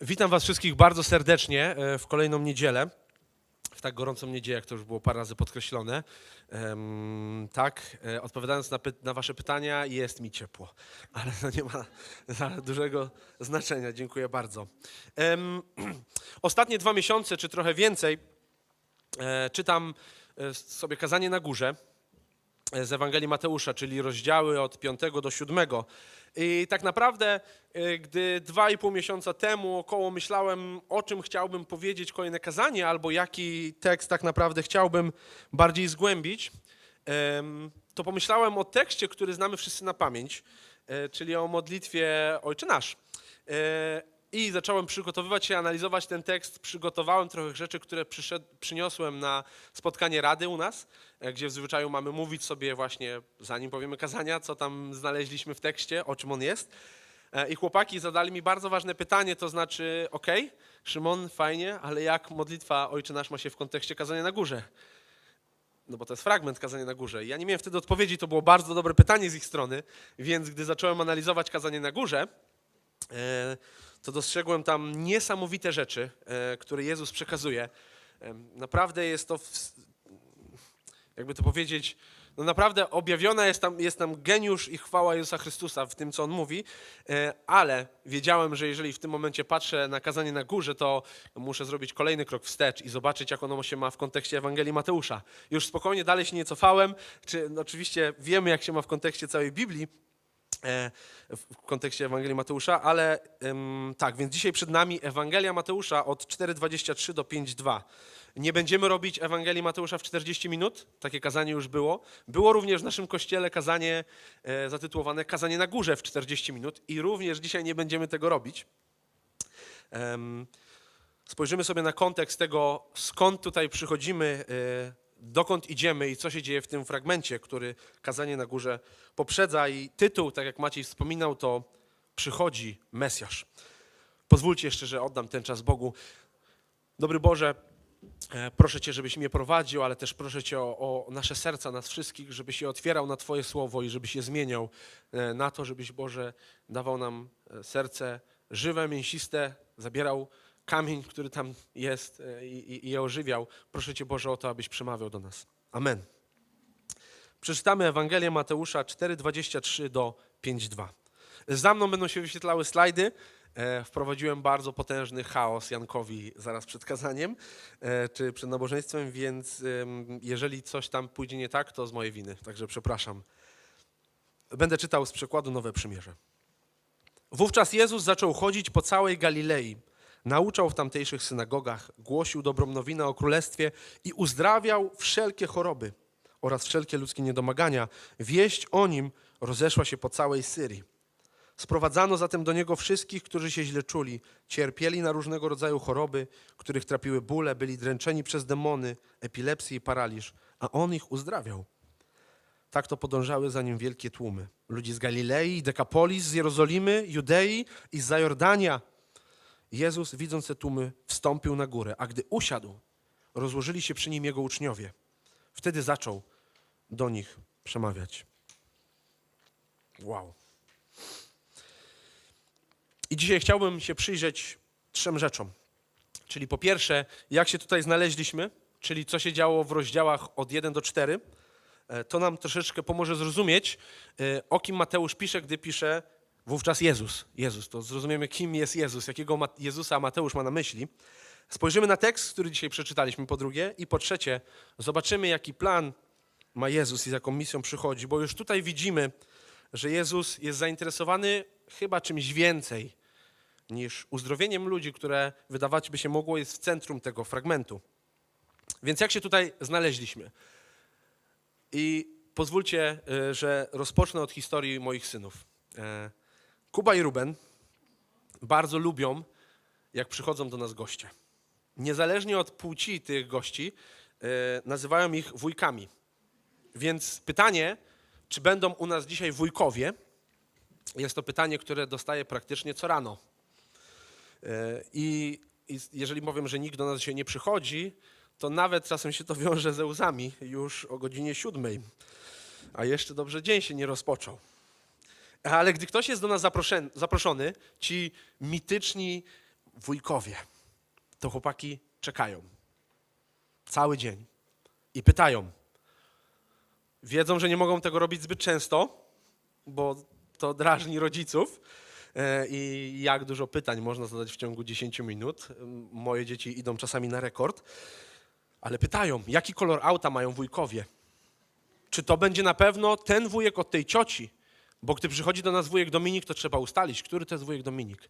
Witam Was wszystkich bardzo serdecznie e, w kolejną niedzielę. W tak gorącą niedzielę, jak to już było parę razy podkreślone. Tak, e, odpowiadając na, na Wasze pytania, jest mi ciepło, ale to nie ma dużego znaczenia. Dziękuję bardzo. Ostatnie dwa miesiące, czy trochę więcej, e, czytam sobie kazanie na górze z Ewangelii Mateusza, czyli rozdziały od 5 do 7. I tak naprawdę, y, gdy dwa i pół miesiąca temu około myślałem, o czym chciałbym powiedzieć kolejne kazanie, albo jaki tekst tak naprawdę chciałbym bardziej zgłębić, to pomyślałem o tekście, który znamy wszyscy na pamięć, e, czyli o modlitwie Ojcze Nasz. I zacząłem przygotowywać się, analizować ten tekst. Przygotowałem trochę rzeczy, które przyniosłem na spotkanie rady u nas, e, gdzie w zwyczaju mamy mówić sobie właśnie, zanim powiemy kazania, co tam znaleźliśmy w tekście, o czym on jest. E, I chłopaki zadali mi bardzo ważne pytanie, to znaczy, ok, Szymon, fajnie, ale jak modlitwa Ojcze Nasz ma się w kontekście kazania na górze? No bo to jest fragment kazania na górze. I ja nie miałem wtedy odpowiedzi, to było bardzo dobre pytanie z ich strony, więc gdy zacząłem analizować kazanie na górze, to dostrzegłem tam niesamowite rzeczy, e, które Jezus przekazuje. E, Naprawdę jest to, jakby to powiedzieć, no naprawdę objawiona jest tam, jest tam geniusz i chwała Jezusa Chrystusa w tym, co On mówi, e, ale wiedziałem, że jeżeli w tym momencie patrzę na kazanie na górze, to muszę zrobić kolejny krok wstecz i zobaczyć, jak ono się ma w kontekście Ewangelii Mateusza. Już spokojnie dalej się nie cofałem, czy no oczywiście wiemy, jak się ma w kontekście całej Biblii, e, w kontekście Ewangelii Mateusza, ale tak, więc dzisiaj przed nami Ewangelia Mateusza od 4,23 do 5,2. Nie będziemy robić Ewangelii Mateusza w 40 minut, takie kazanie już było. Było również w naszym kościele kazanie e, zatytułowane Kazanie na górze w 40 minut i również dzisiaj nie będziemy tego robić. Spojrzymy sobie na kontekst tego, skąd tutaj przychodzimy, e, dokąd idziemy i co się dzieje w tym fragmencie, który kazanie na górze poprzedza. I tytuł, tak jak Maciej wspominał, to Przychodzi Mesjasz. Pozwólcie jeszcze, że oddam ten czas Bogu. Dobry Boże, e, proszę Cię, żebyś mnie prowadził, ale też proszę Cię o, o nasze serca, nas wszystkich, żebyś je otwierał na Twoje słowo i żebyś je zmieniał e, na to, żebyś Boże dawał nam e, serce żywe, mięsiste, zabierał kamień, który tam jest e, i, i, je ożywiał. Proszę Cię Boże o to, abyś przemawiał do nas. Amen. Przeczytamy Ewangelię Mateusza 4:23 do 5:2. Za mną będą się wyświetlały slajdy. E, Wprowadziłem bardzo potężny chaos Jankowi zaraz przed kazaniem e, czy przed nabożeństwem, więc jeżeli coś tam pójdzie nie tak, to z mojej winy, także przepraszam. Będę czytał z przekładu Nowe Przymierze. Wówczas Jezus zaczął chodzić po całej Galilei. Nauczał w tamtejszych synagogach, głosił dobrą nowinę o królestwie i uzdrawiał wszelkie choroby oraz wszelkie ludzkie niedomagania. Wieść o nim rozeszła się po całej Syrii. Sprowadzano zatem do niego wszystkich, którzy się źle czuli, cierpieli na różnego rodzaju choroby, których trapiły bóle, byli dręczeni przez demony, epilepsję i paraliż, a on ich uzdrawiał. Tak to podążały za nim wielkie tłumy. Ludzi z Galilei, Dekapolis, z Jerozolimy, Judei i z Zajordania. Jezus, widząc te tłumy, wstąpił na górę, a gdy usiadł, rozłożyli się przy nim jego uczniowie. Wtedy zaczął do nich przemawiać. Wow. I dzisiaj chciałbym się przyjrzeć trzem rzeczom. Czyli po pierwsze, jak się tutaj znaleźliśmy, czyli co się działo w rozdziałach od 1 do 4. E, To nam troszeczkę pomoże zrozumieć, e, o kim Mateusz pisze, gdy pisze wówczas Jezus. Jezus, to zrozumiemy, kim jest Jezus, jakiego Jezusa Mateusz ma na myśli. Spojrzymy na tekst, który dzisiaj przeczytaliśmy, po drugie. I po trzecie, zobaczymy, jaki plan ma Jezus i z jaką misją przychodzi, bo już tutaj widzimy, że Jezus jest zainteresowany chyba czymś więcej niż uzdrowieniem ludzi, które wydawać by się mogło jest w centrum tego fragmentu. Więc jak się tutaj znaleźliśmy? I pozwólcie, y, że rozpocznę od historii moich synów. Kuba i Ruben bardzo lubią, jak przychodzą do nas goście. Niezależnie od płci tych gości, e, nazywają ich wujkami. Więc pytanie, czy będą u nas dzisiaj wujkowie, jest to pytanie, które dostaję praktycznie co rano. E, I, I jeżeli powiem, że nikt do nas się nie przychodzi, to nawet czasem się to wiąże ze łzami już o godzinie siódmej, a jeszcze dobrze dzień się nie rozpoczął. Ale gdy ktoś jest do nas zaproszony, ci mityczni wujkowie. To chłopaki czekają. Cały dzień. I pytają. Wiedzą, że nie mogą tego robić zbyt często, bo to drażni rodziców. E, I jak dużo pytań można zadać w ciągu 10 minut. Moje dzieci idą czasami na rekord. Ale pytają, jaki kolor auta mają wujkowie? Czy to będzie na pewno ten wujek od tej cioci? Bo gdy przychodzi do nas wujek Dominik, to trzeba ustalić, który to jest wujek Dominik.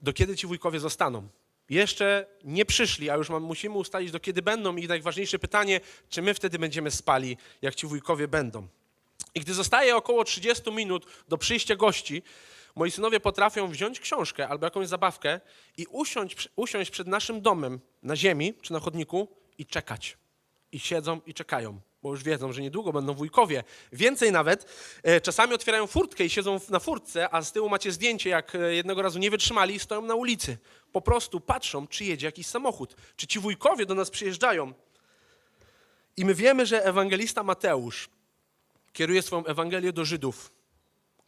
Do kiedy ci wujkowie zostaną? Jeszcze nie przyszli, a już musimy ustalić, do kiedy będą. I najważniejsze pytanie, czy my wtedy będziemy spali, jak ci wujkowie będą. I gdy zostaje około 30 minut do przyjścia gości, moi synowie potrafią wziąć książkę albo jakąś zabawkę i usiąść, usiąść przed naszym domem na ziemi czy na chodniku i czekać. I siedzą i czekają, bo już wiedzą, że niedługo będą wujkowie. Więcej nawet, e, czasami otwierają furtkę i siedzą na furtce, a z tyłu macie zdjęcie, jak e, jednego razu nie wytrzymali i stoją na ulicy. Po prostu patrzą, czy jedzie jakiś samochód, czy ci wujkowie do nas przyjeżdżają. I my wiemy, że ewangelista Mateusz kieruje swoją Ewangelię do Żydów,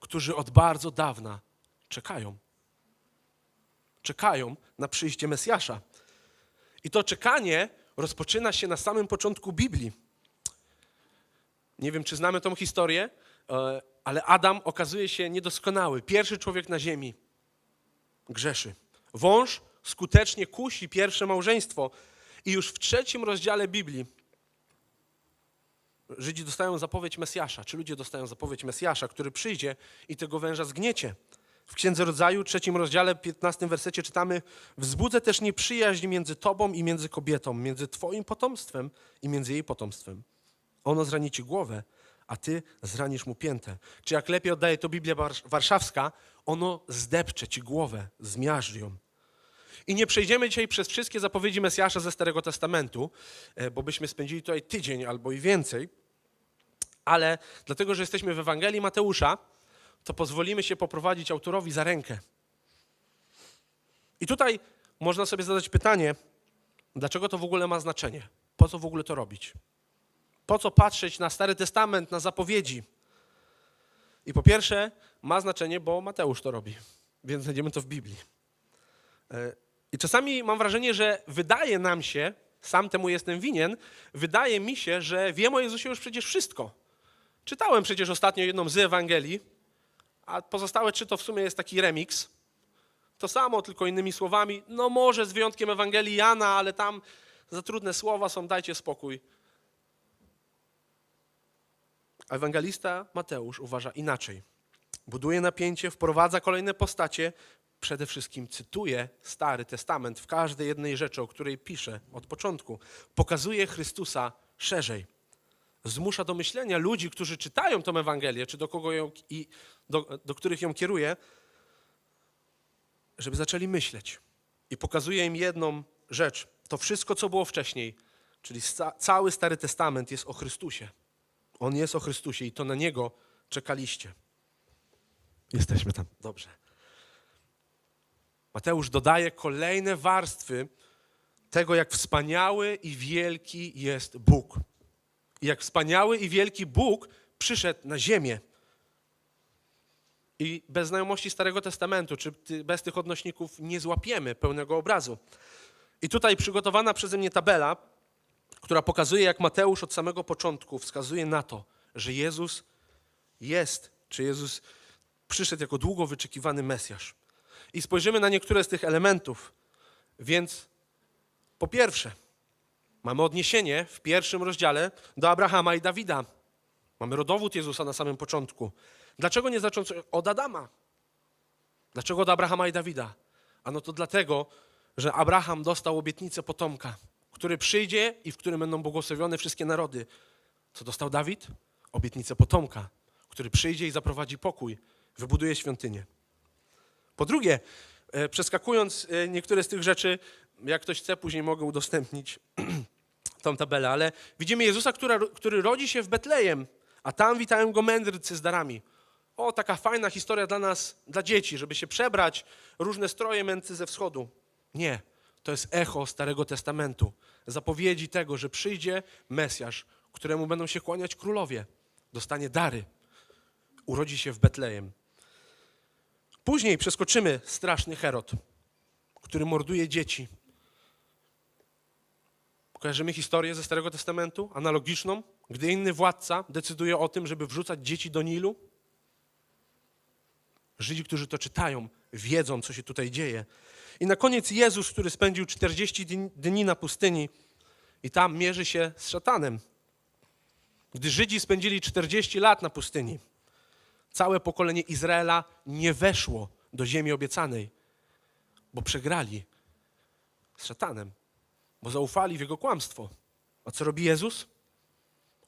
którzy od bardzo dawna czekają. Czekają na przyjście Mesjasza. I to czekanie rozpoczyna się na samym początku Biblii. Nie wiem, czy znamy tą historię, e, ale Adam okazuje się niedoskonały. Pierwszy człowiek na ziemi grzeszy. Wąż skutecznie kusi pierwsze małżeństwo. I już w trzecim rozdziale Biblii Żydzi dostają zapowiedź Mesjasza, czy ludzie dostają zapowiedź Mesjasza, który przyjdzie i tego węża zgniecie. W Księdze Rodzaju, trzecim rozdziale, 15 wersecie czytamy Wzbudzę też nieprzyjaźń między tobą i między kobietą, między twoim potomstwem i między jej potomstwem. Ono zrani ci głowę, a ty zranisz mu piętę. Czy jak lepiej oddaje to Biblia Warsz- Warszawska, ono zdepcze ci głowę, zmiażdży ją. I nie przejdziemy dzisiaj przez wszystkie zapowiedzi Mesjasza ze Starego Testamentu, e, bo byśmy spędzili tutaj tydzień albo i więcej, ale dlatego, że jesteśmy w Ewangelii Mateusza, to pozwolimy się poprowadzić autorowi za rękę. I tutaj można sobie zadać pytanie, dlaczego to w ogóle ma znaczenie? Po co w ogóle to robić? Po co patrzeć na Stary Testament, na zapowiedzi? I po pierwsze, ma znaczenie, bo Mateusz to robi, więc znajdziemy to w Biblii. E, I czasami mam wrażenie, że wydaje nam się, sam temu jestem winien, wydaje mi się, że wiem o Jezusie już przecież wszystko. Czytałem przecież ostatnio jedną z Ewangelii, a pozostałe trzy to w sumie jest taki remix. To samo, tylko innymi słowami. No może z wyjątkiem Ewangelii Jana, ale tam za trudne słowa są, dajcie spokój. Ewangelista Mateusz uważa inaczej. Buduje napięcie, wprowadza kolejne postacie, przede wszystkim cytuje Stary Testament w każdej jednej rzeczy, o której pisze od początku. Pokazuje Chrystusa szerzej. Zmusza do myślenia ludzi, którzy czytają tę Ewangelię, czy do, kogo ją, i do, do których ją kieruje, żeby zaczęli myśleć. I pokazuje im jedną rzecz. To wszystko, co było wcześniej, czyli cały Stary Testament jest o Chrystusie. On jest o Chrystusie i to na Niego czekaliście. Jesteśmy tam. Dobrze. Mateusz dodaje kolejne warstwy tego, jak wspaniały i wielki jest Bóg. I jak wspaniały i wielki Bóg przyszedł na ziemię. I bez znajomości Starego Testamentu, czy bez tych odnośników nie złapiemy pełnego obrazu. I tutaj przygotowana przeze mnie tabela, która pokazuje, jak Mateusz od samego początku wskazuje na to, że Jezus jest, czy Jezus przyszedł jako długo wyczekiwany Mesjasz. I spojrzymy na niektóre z tych elementów. Więc po pierwsze, mamy odniesienie w pierwszym rozdziale do Abrahama i Dawida. Mamy rodowód Jezusa na samym początku. Dlaczego nie zacząć od Adama? Dlaczego od Abrahama i Dawida? Ano to dlatego, że Abraham dostał obietnicę potomka, który przyjdzie i w którym będą błogosławione wszystkie narody. Co dostał Dawid? Obietnicę potomka, który przyjdzie i zaprowadzi pokój, wybuduje świątynię. Po drugie, e, przeskakując e, niektóre z tych rzeczy, jak ktoś chce, później mogę udostępnić tą tabelę, ale widzimy Jezusa, która, który rodzi się w Betlejem, a tam witają go mędrcy z darami. O, taka fajna historia dla nas, dla dzieci, żeby się przebrać, różne stroje mędrcy ze wschodu. Nie, to jest echo Starego Testamentu, zapowiedzi tego, że przyjdzie Mesjasz, któremu będą się kłaniać królowie, dostanie dary, urodzi się w Betlejem. Później przeskoczymy straszny Herod, który morduje dzieci. Kojarzymy historię ze Starego Testamentu, analogiczną, gdy inny władca decyduje o tym, żeby wrzucać dzieci do Nilu. Żydzi, którzy to czytają, wiedzą, co się tutaj dzieje. I na koniec Jezus, który spędził 40 dni- na pustyni i tam mierzy się z szatanem. Gdy Żydzi spędzili 40 lat na pustyni, całe pokolenie Izraela nie weszło do ziemi obiecanej, bo przegrali z szatanem, bo zaufali w jego kłamstwo. A co robi Jezus?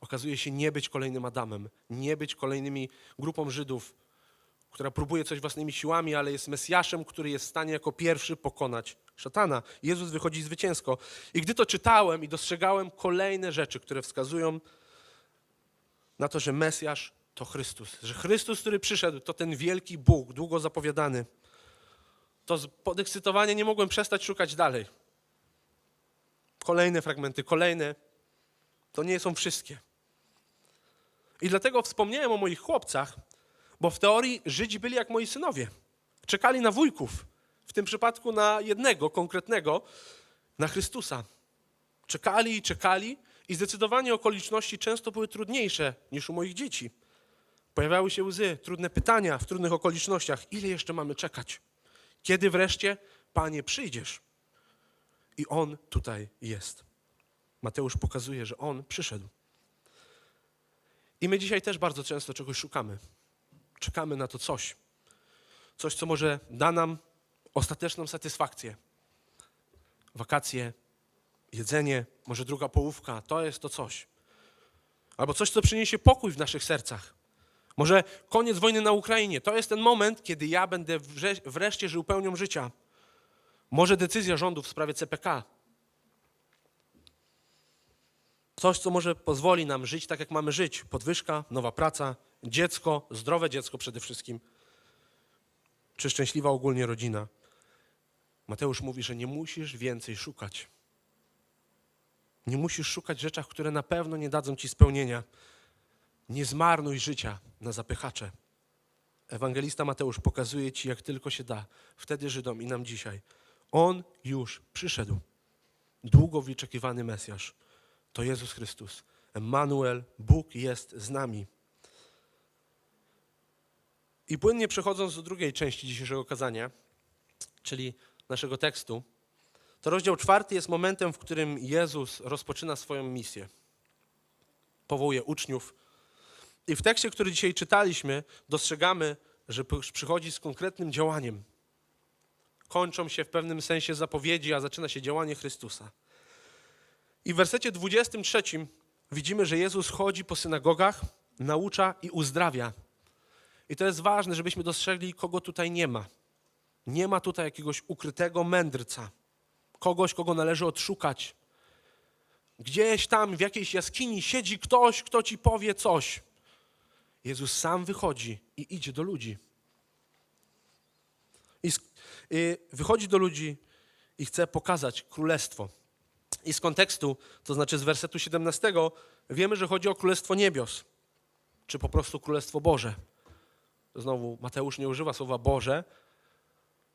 Okazuje się nie być kolejnym Adamem, nie być kolejnymi grupą Żydów, która próbuje coś własnymi siłami, ale jest Mesjaszem, który jest w stanie jako pierwszy pokonać szatana. Jezus wychodzi zwycięsko. I gdy to czytałem i dostrzegałem kolejne rzeczy, które wskazują na to, że Mesjasz to Chrystus, że Chrystus, który przyszedł, to ten wielki Bóg, długo zapowiadany, to z podekscytowania nie mogłem przestać szukać dalej. Kolejne fragmenty, kolejne. To nie są wszystkie. I dlatego wspomniałem o moich chłopcach, bo w teorii Żydzi byli jak moi synowie. Czekali na wujków, w tym przypadku na jednego konkretnego, na Chrystusa. Czekali i czekali, i zdecydowanie okoliczności często były trudniejsze niż u moich dzieci. Pojawiały się łzy, trudne pytania w trudnych okolicznościach. Ile jeszcze mamy czekać? Kiedy wreszcie, Panie, przyjdziesz? I On tutaj jest. Mateusz pokazuje, że On przyszedł. I my dzisiaj też bardzo często czegoś szukamy. Czekamy na to coś. Coś, co może da nam ostateczną satysfakcję. Wakacje, jedzenie, może druga połówka, to jest to coś. Albo coś, co przyniesie pokój w naszych sercach. Może koniec wojny na Ukrainie. To jest ten moment, kiedy ja będę wreszcie żył pełnią życia. Może decyzja rządu w sprawie CPK. Coś, co może pozwoli nam żyć tak, jak mamy żyć. Podwyżka, nowa praca, dziecko, zdrowe dziecko przede wszystkim. Czy szczęśliwa ogólnie rodzina. Mateusz mówi, że nie musisz więcej szukać. Nie musisz szukać rzeczach, które na pewno nie dadzą ci spełnienia. Nie zmarnuj życia na zapychacze. Ewangelista Mateusz pokazuje ci, jak tylko się da, wtedy Żydom i nam dzisiaj. On już przyszedł. Długo wyczekiwany Mesjasz. To Jezus Chrystus. Emmanuel, Bóg jest z nami. I płynnie przechodząc do drugiej części dzisiejszego kazania, czyli naszego tekstu, to rozdział czwarty jest momentem, w którym Jezus rozpoczyna swoją misję. Powołuje uczniów. I w tekście, który dzisiaj czytaliśmy, dostrzegamy, że przychodzi z konkretnym działaniem. Kończą się w pewnym sensie zapowiedzi, a zaczyna się działanie Chrystusa. I w wersecie 23 widzimy, że Jezus chodzi po synagogach, naucza i uzdrawia. I to jest ważne, żebyśmy dostrzegli, kogo tutaj nie ma. Nie ma tutaj jakiegoś ukrytego mędrca, kogoś, kogo należy odszukać. Gdzieś tam w jakiejś jaskini siedzi ktoś, kto ci powie coś. Jezus sam wychodzi i idzie do ludzi. I, wychodzi do ludzi i chce pokazać królestwo. I z kontekstu, to znaczy z wersetu 17, wiemy, że chodzi o królestwo niebios, czy po prostu królestwo Boże. Znowu Mateusz nie używa słowa Boże,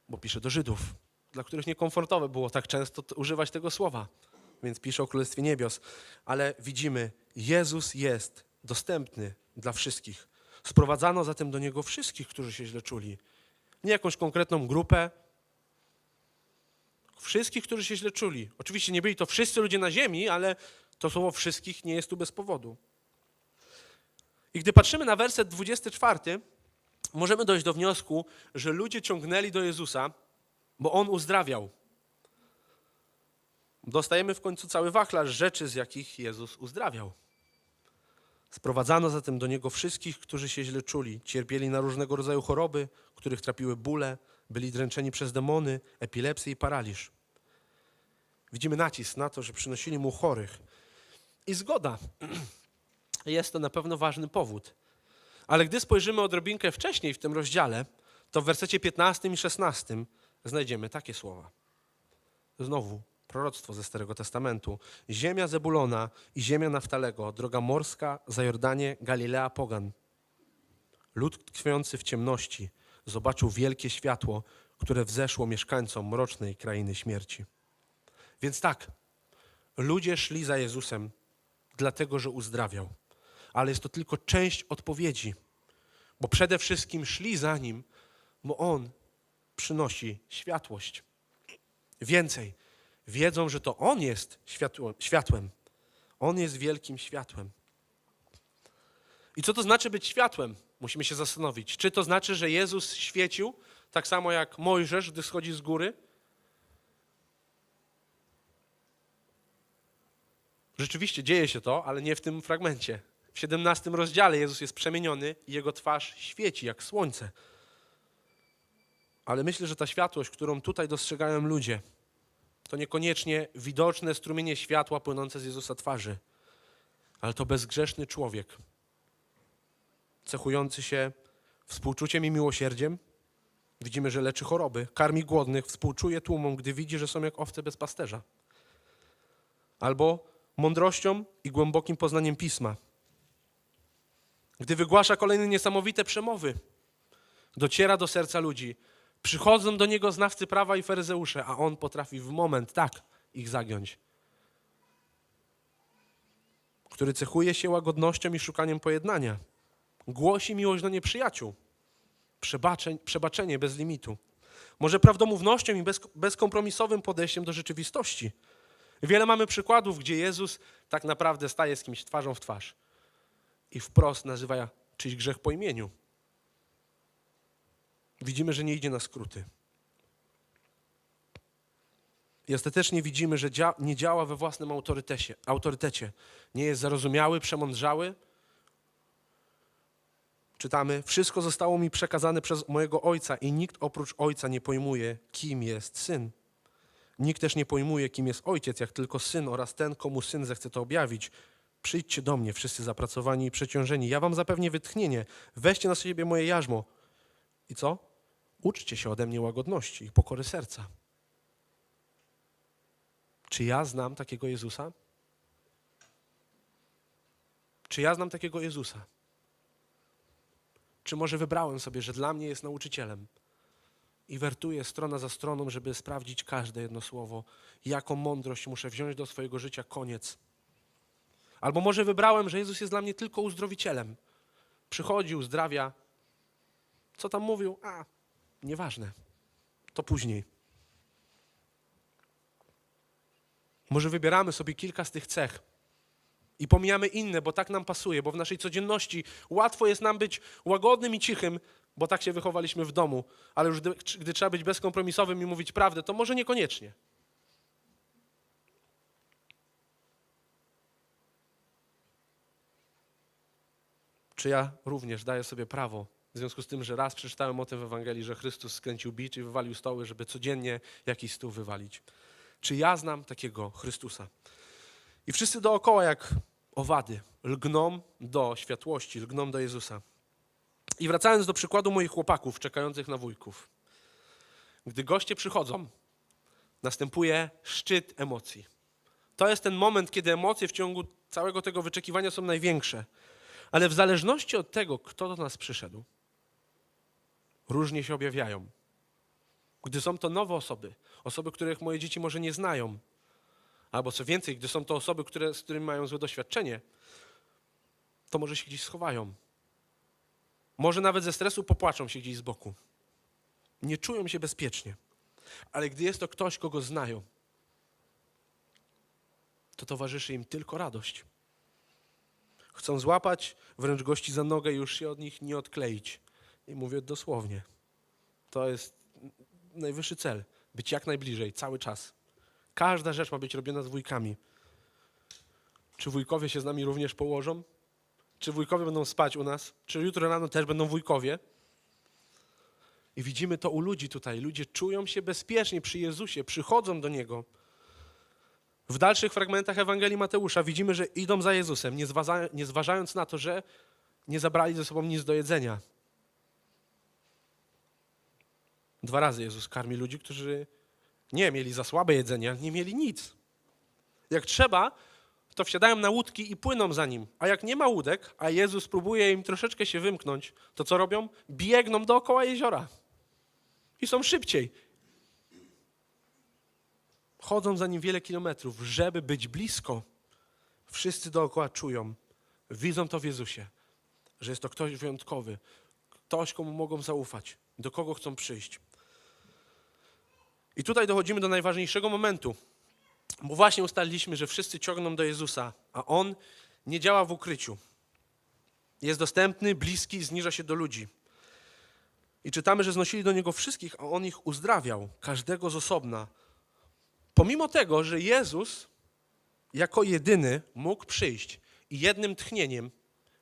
bo pisze do Żydów, dla których niekomfortowe było tak często używać tego słowa, więc pisze o królestwie niebios. Ale widzimy, Jezus jest dostępny dla wszystkich. Sprowadzano zatem do Niego wszystkich, którzy się źle czuli. Nie jakąś konkretną grupę, wszystkich, którzy się źle czuli. Oczywiście nie byli to wszyscy ludzie na ziemi, ale to słowo wszystkich nie jest tu bez powodu. I gdy patrzymy na werset 24, możemy dojść do wniosku, że ludzie ciągnęli do Jezusa, bo On uzdrawiał. Dostajemy w końcu cały wachlarz rzeczy, z jakich Jezus uzdrawiał. Sprowadzano zatem do Niego wszystkich, którzy się źle czuli, cierpieli na różnego rodzaju choroby, których trapiły bóle, byli dręczeni przez demony, epilepsję i paraliż. Widzimy nacisk na to, że przynosili Mu chorych. I zgoda. Jest to na pewno ważny powód. Ale gdy spojrzymy odrobinkę wcześniej w tym rozdziale, to w wersecie 15 i 16 znajdziemy takie słowa. Znowu proroctwo ze Starego Testamentu. Ziemia Zebulona i ziemia Naftalego, droga morska, za Jordanie, Galilea Pogan. Lud tkwiący w ciemności, zobaczył wielkie światło, które wzeszło mieszkańcom mrocznej krainy śmierci. Więc tak, ludzie szli za Jezusem, dlatego że uzdrawiał. Ale jest to tylko część odpowiedzi, bo przede wszystkim szli za nim, bo on przynosi światłość. Więcej, wiedzą, że to on jest światło, światłem. On jest wielkim światłem. I co to znaczy być światłem? Musimy się zastanowić. Czy to znaczy, że Jezus świecił tak samo jak Mojżesz, gdy schodzi z góry? Rzeczywiście dzieje się to, ale nie w tym fragmencie. W 17 rozdziale Jezus jest przemieniony i jego twarz świeci jak słońce. Ale myślę, że ta światłość, którą tutaj dostrzegają ludzie, to niekoniecznie widoczne strumienie światła płynące z Jezusa twarzy, ale to bezgrzeszny człowiek, cechujący się współczuciem i miłosierdziem. Widzimy, że leczy choroby, karmi głodnych, współczuje tłumom, gdy widzi, że są jak owce bez pasterza. Albo mądrością i głębokim poznaniem pisma. Gdy wygłasza kolejne niesamowite przemowy, dociera do serca ludzi. Przychodzą do niego znawcy prawa i faryzeusze, a on potrafi w moment tak ich zagiąć. Który cechuje się łagodnością i szukaniem pojednania. Głosi miłość do nieprzyjaciół. Przebaczenie bez limitu. Może prawdomównością i bez, bezkompromisowym podejściem do rzeczywistości. Wiele mamy przykładów, gdzie Jezus tak naprawdę staje z kimś twarzą w twarz i wprost nazywa czyjś grzech po imieniu. Widzimy, że nie idzie na skróty. I ostatecznie widzimy, że dzia nie działa we własnym autorytecie, autorytecie. Nie jest zarozumiały, przemądrzały. Czytamy, wszystko zostało mi przekazane przez mojego ojca i nikt oprócz ojca nie pojmuje, kim jest syn. Nikt też nie pojmuje, kim jest ojciec, jak tylko syn oraz ten, komu syn zechce to objawić. Przyjdźcie do mnie, wszyscy zapracowani i przeciążeni. Ja wam zapewnię wytchnienie. Weźcie na siebie moje jarzmo. I co? Uczcie się ode mnie łagodności i pokory serca. Czy ja znam takiego Jezusa? Czy ja znam takiego Jezusa? Czy może wybrałem sobie, że dla mnie jest nauczycielem? i wertuję strona za stroną, żeby sprawdzić każde jedno słowo, jaką mądrość muszę wziąć do swojego życia, koniec. Albo może wybrałem, że Jezus jest dla mnie tylko uzdrowicielem. Przychodzi, uzdrawia. Co tam mówił? A, nieważne. To później. Może wybieramy sobie kilka z tych cech i pomijamy inne, bo tak nam pasuje, bo w naszej codzienności łatwo jest nam być łagodnym i cichym, bo tak się wychowaliśmy w domu, ale już gdy, gdy trzeba być bezkompromisowym i mówić prawdę, to może niekoniecznie. Czy ja również daję sobie prawo, w związku z tym, że raz przeczytałem o tym w Ewangelii, że Chrystus skręcił bicz i wywalił stoły, żeby codziennie jakiś stół wywalić. Czy ja znam takiego Chrystusa? I wszyscy dookoła, jak owady, lgną do światłości, lgną do Jezusa. I wracając do przykładu moich chłopaków czekających na wujków. Gdy goście przychodzą, następuje szczyt emocji. To jest ten moment, kiedy emocje w ciągu całego tego wyczekiwania są największe. Ale w zależności od tego, kto do nas przyszedł, różnie się objawiają. Gdy są to nowe osoby, osoby, których moje dzieci może nie znają, albo co więcej, gdy są to osoby, które, z którymi mają złe doświadczenie, to może się gdzieś schowają. Może nawet ze stresu popłaczą się gdzieś z boku. Nie czują się bezpiecznie. Ale gdy jest to ktoś, kogo znają, to towarzyszy im tylko radość. Chcą złapać wręcz gości za nogę i już się od nich nie odkleić. I mówię dosłownie. To jest najwyższy cel. Być jak najbliżej, cały czas. Każda rzecz ma być robiona z wujkami. Czy wujkowie się z nami również położą? Czy wujkowie będą spać u nas? Czy jutro rano też będą wujkowie? I widzimy to u ludzi tutaj. Ludzie czują się bezpiecznie przy Jezusie, przychodzą do Niego. W dalszych fragmentach Ewangelii Mateusza widzimy, że idą za Jezusem, nie, zważa, nie zważając na to, że nie zabrali ze sobą nic do jedzenia. Dwa razy Jezus karmi ludzi, którzy nie mieli za słabe jedzenie, nie mieli nic. Jak trzeba, to wsiadają na łódki i płyną za nim. A jak nie ma łódek, a Jezus próbuje im troszeczkę się wymknąć, to co robią? Biegną dookoła jeziora. i są szybciej. Chodzą za nim wiele kilometrów, żeby być blisko. Wszyscy dookoła czują, widzą to w Jezusie, że jest to ktoś wyjątkowy, ktoś, komu mogą zaufać, do kogo chcą przyjść. I tutaj dochodzimy do najważniejszego momentu, bo właśnie ustaliliśmy, że wszyscy ciągną do Jezusa, a On nie działa w ukryciu. Jest dostępny, bliski, zniża się do ludzi. I czytamy, że znosili do Niego wszystkich, a On ich uzdrawiał, każdego z osobna. Pomimo tego, że Jezus jako jedyny mógł przyjść i jednym tchnieniem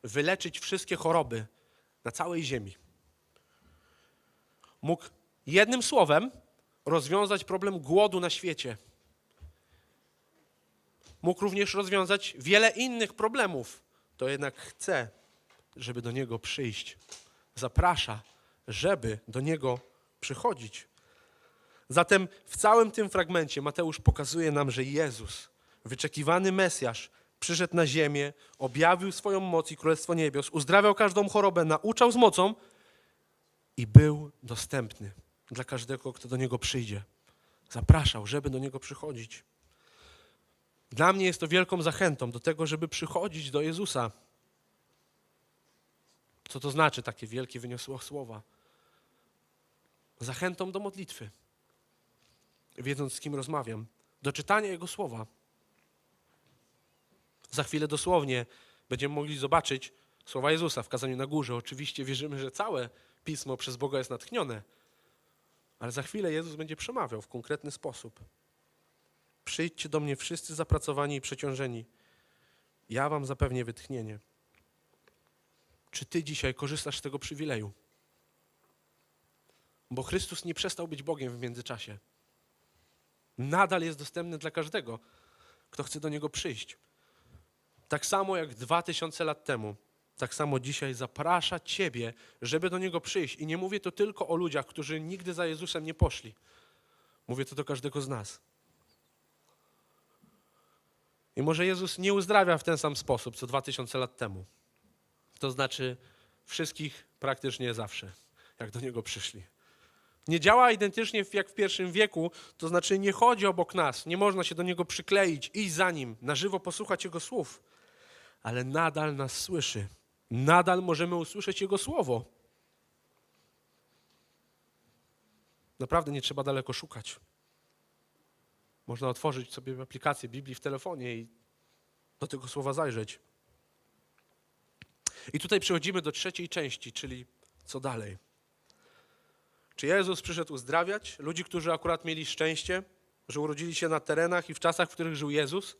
wyleczyć wszystkie choroby na całej ziemi. Mógł jednym słowem rozwiązać problem głodu na świecie. Mógł również rozwiązać wiele innych problemów. To jednak chce, żeby do Niego przyjść. Zaprasza, żeby do Niego przychodzić. Zatem w całym tym fragmencie Mateusz pokazuje nam, że Jezus, wyczekiwany Mesjasz, przyszedł na ziemię, objawił swoją moc i Królestwo Niebios, uzdrawiał każdą chorobę, nauczał z mocą i był dostępny dla każdego, kto do Niego przyjdzie. Zapraszał, żeby do Niego przychodzić. Dla mnie jest to wielką zachętą do tego, żeby przychodzić do Jezusa. Co to znaczy takie wielkie, wyniosłe słowa? Zachętą do modlitwy, wiedząc z kim rozmawiam, do czytania Jego słowa. Za chwilę dosłownie będziemy mogli zobaczyć słowa Jezusa w kazaniu na górze. Oczywiście wierzymy, że całe pismo przez Boga jest natchnione, ale za chwilę Jezus będzie przemawiał w konkretny sposób. Przyjdźcie do mnie wszyscy zapracowani i przeciążeni. Ja wam zapewnię wytchnienie. Czy ty dzisiaj korzystasz z tego przywileju? Bo Chrystus nie przestał być Bogiem w międzyczasie. Nadal jest dostępny dla każdego, kto chce do Niego przyjść. Tak samo jak dwa tysiące lat temu, tak samo dzisiaj zaprasza Ciebie, żeby do Niego przyjść. I nie mówię to tylko o ludziach, którzy nigdy za Jezusem nie poszli. Mówię to do każdego z nas. I może Jezus nie uzdrawia w ten sam sposób, co dwa tysiące lat temu. To znaczy wszystkich praktycznie zawsze, jak do Niego przyszli. Nie działa identycznie jak w pierwszym wieku, to znaczy nie chodzi obok nas, nie można się do Niego przykleić, iść za Nim, na żywo posłuchać Jego słów, ale nadal nas słyszy. Nadal możemy usłyszeć Jego słowo. Naprawdę nie trzeba daleko szukać. Można otworzyć sobie aplikację Biblii w telefonie i do tego słowa zajrzeć. I tutaj przechodzimy do trzeciej części, czyli co dalej. Czy Jezus przyszedł uzdrawiać ludzi, którzy akurat mieli szczęście, że urodzili się na terenach i w czasach, w których żył Jezus?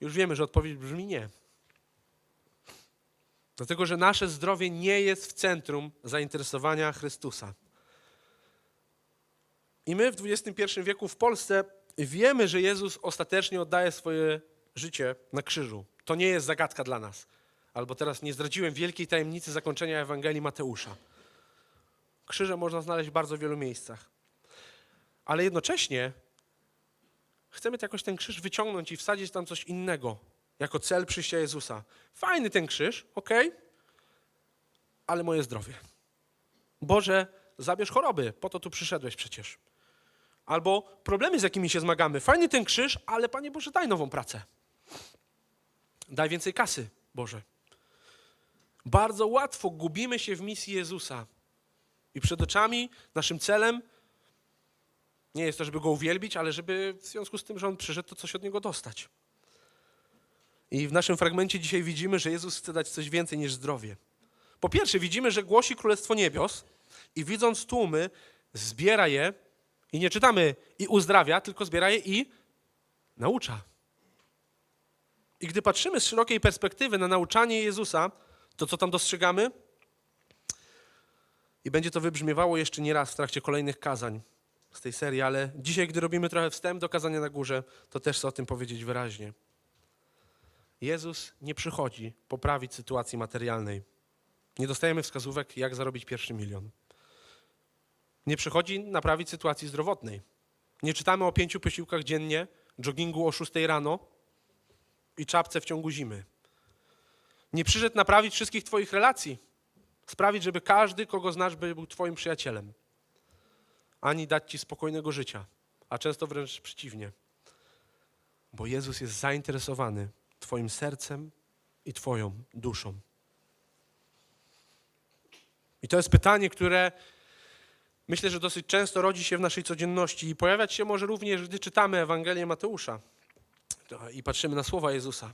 Już wiemy, że odpowiedź brzmi nie. Dlatego, że nasze zdrowie nie jest w centrum zainteresowania Chrystusa. I my w XXI wieku w Polsce wiemy, że Jezus ostatecznie oddaje swoje życie na krzyżu. To nie jest zagadka dla nas. Albo teraz nie zdradziłem wielkiej tajemnicy zakończenia Ewangelii Mateusza. Krzyże można znaleźć w bardzo wielu miejscach. Ale jednocześnie chcemy jakoś ten krzyż wyciągnąć i wsadzić tam coś innego, jako cel przyjścia Jezusa. Fajny ten krzyż, ok, ale moje zdrowie. Boże, zabierz choroby, po to tu przyszedłeś przecież. Albo problemy, z jakimi się zmagamy. Fajny ten krzyż, ale Panie Boże, daj nową pracę. Daj więcej kasy, Boże. Bardzo łatwo gubimy się w misji Jezusa. I przed oczami naszym celem nie jest to, żeby go uwielbić, ale żeby w związku z tym, że on przyszedł, to coś od niego dostać. I w naszym fragmencie dzisiaj widzimy, że Jezus chce dać coś więcej niż zdrowie. Po pierwsze, widzimy, że głosi Królestwo Niebios i widząc tłumy, zbiera je i nie czytamy i uzdrawia, tylko zbiera je i naucza. I gdy patrzymy z szerokiej perspektywy na nauczanie Jezusa, to co tam dostrzegamy? I będzie to wybrzmiewało jeszcze nie raz w trakcie kolejnych kazań z tej serii, ale dzisiaj, gdy robimy trochę wstęp do kazania na górze, to też chcę o tym powiedzieć wyraźnie. Jezus nie przychodzi poprawić sytuacji materialnej. Nie dostajemy wskazówek, jak zarobić pierwszy milion. Nie przychodzi naprawić sytuacji zdrowotnej. Nie czytamy o pięciu posiłkach dziennie, joggingu o 6 rano i czapce w ciągu zimy. Nie przyszedł naprawić wszystkich Twoich relacji, sprawić, żeby każdy, kogo znasz, był Twoim przyjacielem. ani dać ci spokojnego życia, a często wręcz przeciwnie. Bo Jezus jest zainteresowany Twoim sercem i Twoją duszą. I to jest pytanie, które myślę, że dosyć często rodzi się w naszej codzienności i pojawiać się może również, gdy czytamy Ewangelię Mateusza i patrzymy na słowa Jezusa.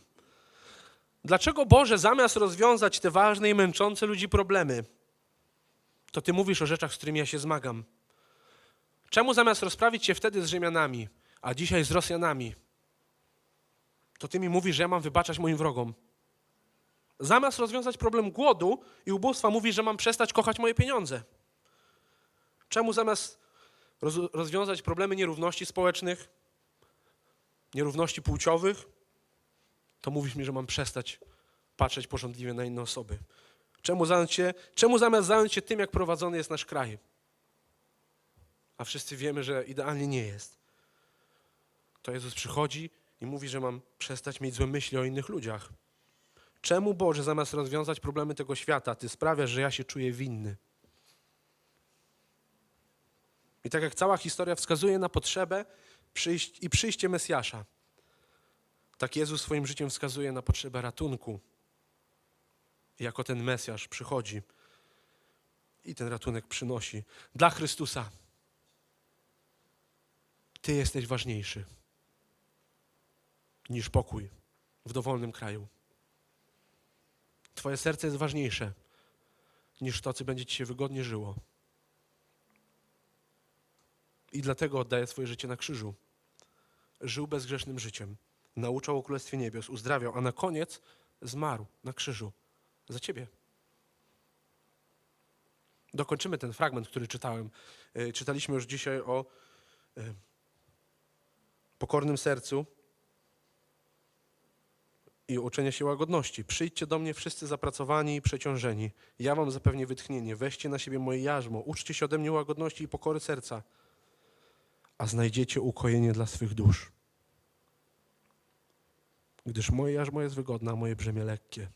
Dlaczego Boże, zamiast rozwiązać te ważne i męczące ludzi problemy, to Ty mówisz o rzeczach, z którymi ja się zmagam? Czemu zamiast rozprawić się wtedy z Rzymianami, a dzisiaj z Rosjanami, to Ty mi mówisz, że ja mam wybaczać moim wrogom? Zamiast rozwiązać problem głodu i ubóstwa, mówisz, że mam przestać kochać moje pieniądze. Czemu zamiast roz, rozwiązać problemy nierówności społecznych, nierówności płciowych, to mówisz mi, że mam przestać patrzeć porządliwie na inne osoby? Czemu, zająć się, czemu zamiast zająć się tym, jak prowadzony jest nasz kraj? A wszyscy wiemy, że idealnie nie jest. To Jezus przychodzi i mówi, że mam przestać mieć złe myśli o innych ludziach. Czemu Boże, zamiast rozwiązać problemy tego świata, Ty sprawiasz, że ja się czuję winny? I tak jak cała historia wskazuje na potrzebę przyjść, i przyjście Mesjasza, tak Jezus swoim życiem wskazuje na potrzebę ratunku. I jako ten Mesjasz przychodzi i ten ratunek przynosi dla Chrystusa. Ty jesteś ważniejszy niż pokój w dowolnym kraju. Twoje serce jest ważniejsze niż to, co będzie ci się wygodnie żyło. I dlatego oddaje swoje życie na krzyżu. Żył bezgrzesznym życiem, nauczał o Królestwie Niebios, uzdrawiał, a na koniec zmarł na krzyżu za ciebie. Dokończymy ten fragment, który czytałem. E, Czytaliśmy już dzisiaj o e, pokornym sercu i uczenia się łagodności. Przyjdźcie do mnie wszyscy zapracowani i przeciążeni. Ja wam zapewnię wytchnienie. Weźcie na siebie moje jarzmo. Uczcie się ode mnie łagodności i pokory serca, a znajdziecie ukojenie dla swych dusz. Gdyż moje jarzmo jest wygodne, a moje brzemię lekkie.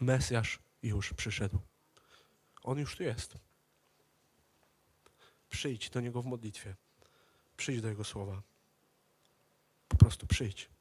Mesjasz już przyszedł. On już tu jest. Przyjdź do Niego w modlitwie. Przyjdź do Jego słowa. Po prostu przyjdź.